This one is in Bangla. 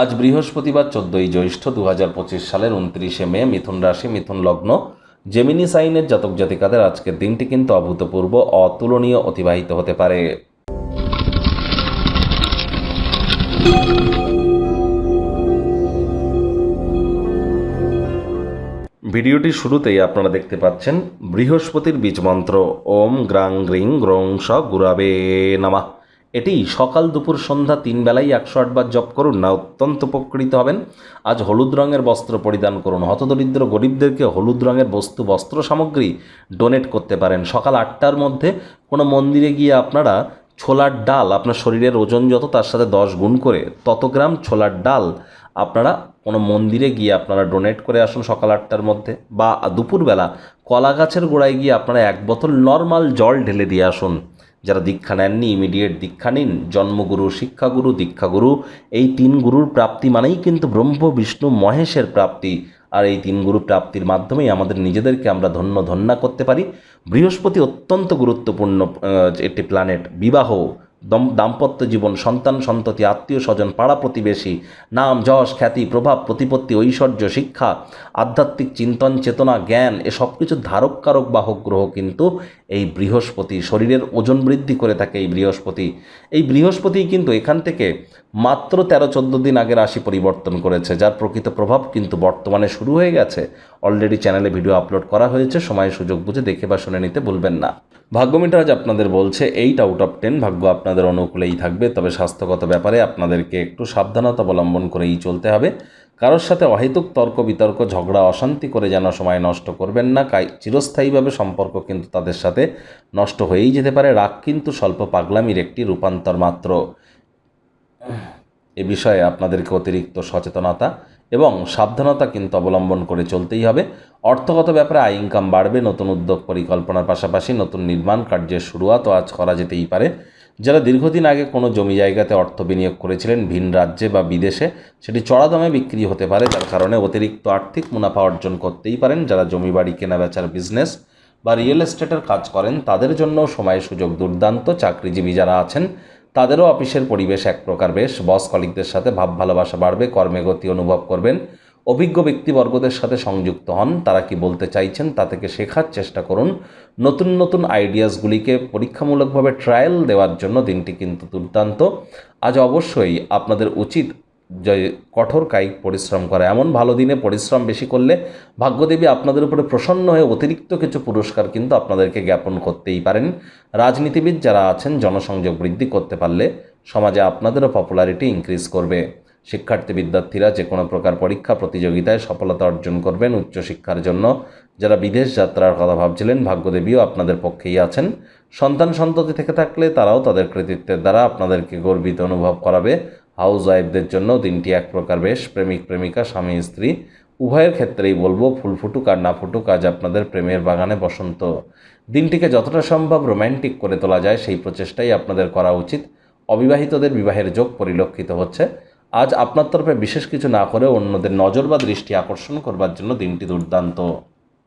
আজ বৃহস্পতিবার চোদ্দই জ্যৈষ্ঠ দু হাজার পঁচিশ সালের উনত্রিশে মে মিথুন রাশি, মিথুন লগ্ন। জেমিনি সাইনের জাতক জাতিকাদের আজকের দিনটি কিন্তু অভূতপূর্ব, অতুলনীয়, অতিবাহিত হতে পারে। ভিডিওটি শুরুতেই আপনারা দেখতে পাচ্ছেন বৃহস্পতির বীজ মন্ত্র। ওম গ্রাং গ্রিং গ্রং স গুরাবে নামা। এটি সকাল দুপুর সন্ধ্যা তিন বেলাই একশো আটবার জপ করুন। না, অত্যন্ত উপকৃত হবেন। আজ হলুদ রঙের বস্ত্র পরিধান করুন। হতদরিদ্র গরিবদেরকে হলুদ রঙের বস্তু, বস্ত্র সামগ্রী ডোনেট করতে পারেন। সকাল আটটার মধ্যে কোনো মন্দিরে গিয়ে আপনারা ছোলার ডাল, আপনার শরীরের ওজন যত, তার সাথে দশ গুণ করে তত গ্রাম ছোলার ডাল আপনারা কোনো মন্দিরে গিয়ে আপনারা ডোনেট করে আসুন সকাল আটটার মধ্যে। বা দুপুরবেলা কলা গাছের গোড়ায় গিয়ে আপনারা এক বোতল নর্মাল জল ঢেলে দিয়ে আসুন। যারা দীক্ষা নেননি ইমিডিয়েট দীক্ষা নিন, জন্মগুরু, শিক্ষাগুরু, দীক্ষাগুরু, এই তিন গুরুর প্রাপ্তি মানেই কিন্তু ব্রহ্ম, বিষ্ণু, মহেশের প্রাপ্তি। আর এই তিন গুরু প্রাপ্তির মাধ্যমেই আমাদের নিজেদেরকে আমরা ধন্য, ধন্যা করতে পারি। বৃহস্পতি অত্যন্ত গুরুত্বপূর্ণ একটি প্ল্যানেট বিবাহ। দাম্পত্য জীবন, সন্তান, সন্ততি, আত্মীয় স্বজন, পাড়া প্রতিবেশী, নাম, যশ, খ্যাতি, প্রভাব, প্রতিপত্তি, ঐশ্বর্য, শিক্ষা, আধ্যাত্মিক চিন্তন, চেতনা, জ্ঞান, এ সব কিছু ধারক কারক বাহক গ্রহ কিন্তু এই বৃহস্পতি। শরীরের ওজন বৃদ্ধি করে থাকে এই বৃহস্পতি। এই বৃহস্পতি কিন্তু এখান থেকে মাত্র তেরো, চোদ্দ দিন আগে রাশি পরিবর্তন করেছে, যার প্রকৃত প্রভাব কিন্তু বর্তমানে শুরু হয়ে গেছে। অলরেডি চ্যানেলে ভিডিও আপলোড করা হয়েছে, সময় সুযোগ বুঝে দেখে বা শুনে নিতে ভুলবেন না। ভাগ্যমিটার আজ আপনাদের বলছে এইট আউট অফ টেন ভাগ্য আপনাদের অনুকূলেই থাকবে, তবে স্বাস্থ্যগত ব্যাপারে আপনাদেরকে একটু সাবধানতা অবলম্বন করেই চলতে হবে। কারোর সাথে অহেতুক তর্ক, বিতর্ক, ঝগড়া, অশান্তি করে যেন সময় নষ্ট করবেন না, কাই চিরস্থায়ীভাবে সম্পর্ক কিন্তু তাদের সাথে নষ্ট হয়েই যেতে পারে, রাগ কিন্তু স্বল্প পাগলামির একটি রূপান্তর মাত্র। এ বিষয়ে আপনাদেরকে অতিরিক্ত সচেতনতা এবং সাবধানতা কিন্তু অবলম্বন করে চলতেই হবে। অর্থগত ব্যাপারে আয় ইনকাম বাড়বে, নতুন উদ্যোগ পরিকল্পনার পাশাপাশি নতুন নির্মাণ কার্যের শুরুয়াতও আজ করা যেতেই পারে। যারা দীর্ঘদিন আগে কোনো জমি জায়গাতে অর্থ বিনিয়োগ করেছিলেন, ভিন রাজ্যে বা বিদেশে, সেটি চড়া দামে বিক্রি হতে পারে, যার কারণে অতিরিক্ত আর্থিক মুনাফা অর্জন করতেই পারেন। যারা জমি বাড়ি কেনা বেচার বিজনেস বা রিয়েল এস্টেটের কাজ করেন, তাদের জন্য সময় সুযোগ দুর্দান্ত। চাকরিজীবী যারা আছেন তাদেরও অফিসের পরিবেশ এক প্রকার বেশ। বস কলিকদের সাথে ভাব ভালোবাসা বাড়বে, কর্মে গতি অনুভব করবেন। অভিজ্ঞ ব্যক্তিবর্গদের সাথে সংযুক্ত হন। তারা কি বলতে চাইছেন তা থেকে শেখার চেষ্টা করুন। নতুন নতুন আইডিয়াসগুলিকে পরীক্ষামূলকভাবে ট্রায়াল দেওয়ার জন্য দিনটি কিন্তু দুর্দান্ত। আজ অবশ্যই আপনাদের উচিত যে কঠোর কায়িক পরিশ্রম করা। এমন ভালো দিনে পরিশ্রম বেশি করলে ভাগ্যদেবী আপনাদের উপরে প্রসন্ন হয়ে অতিরিক্ত কিছু পুরস্কার কিন্তু আপনাদেরকে জ্ঞাপন করতেই পারেন। রাজনীতিবিদ যারা আছেন, জনসংযোগ বৃদ্ধি করতে পারলে সমাজে আপনাদেরও পপুলারিটি ইনক্রিজ করবে। শিক্ষার্থী, বিদ্যার্থীরা যে কোনো প্রকার পরীক্ষা, প্রতিযোগিতায় সফলতা অর্জন করবেন উচ্চশিক্ষার জন্য। যারা বিদেশ যাত্রার কথা ভাবছিলেন, ভাগ্যদেবীও আপনাদের পক্ষেই আছেন। সন্তান সন্ততি থেকে থাকলে তারাও তাদের কৃতিত্বের দ্বারা আপনাদেরকে গর্বিত অনুভব করাবে। হাউস ওয়াইফদের জন্য দিনটি এক প্রকার বেশ প্রেমিক প্রেমিকা, স্বামী, স্ত্রী। উভয়ের ক্ষেত্রেই বলব, ফুল ফুটুক আর না ফুটুক, আজ আপনাদের প্রেমের বাগানে বসন্ত। দিনটিকে যতটা সম্ভব রোম্যান্টিক করে তোলা যায়, সেই প্রচেষ্টাই আপনাদের করা উচিত। অবিবাহিতদের বিবাহের যোগ পরিলক্ষিত হচ্ছে। আজ আপনার তরফে বিশেষ কিছু না করে অন্যদের নজর বা দৃষ্টি আকর্ষণ করবার জন্য দিনটি দুর্দান্ত।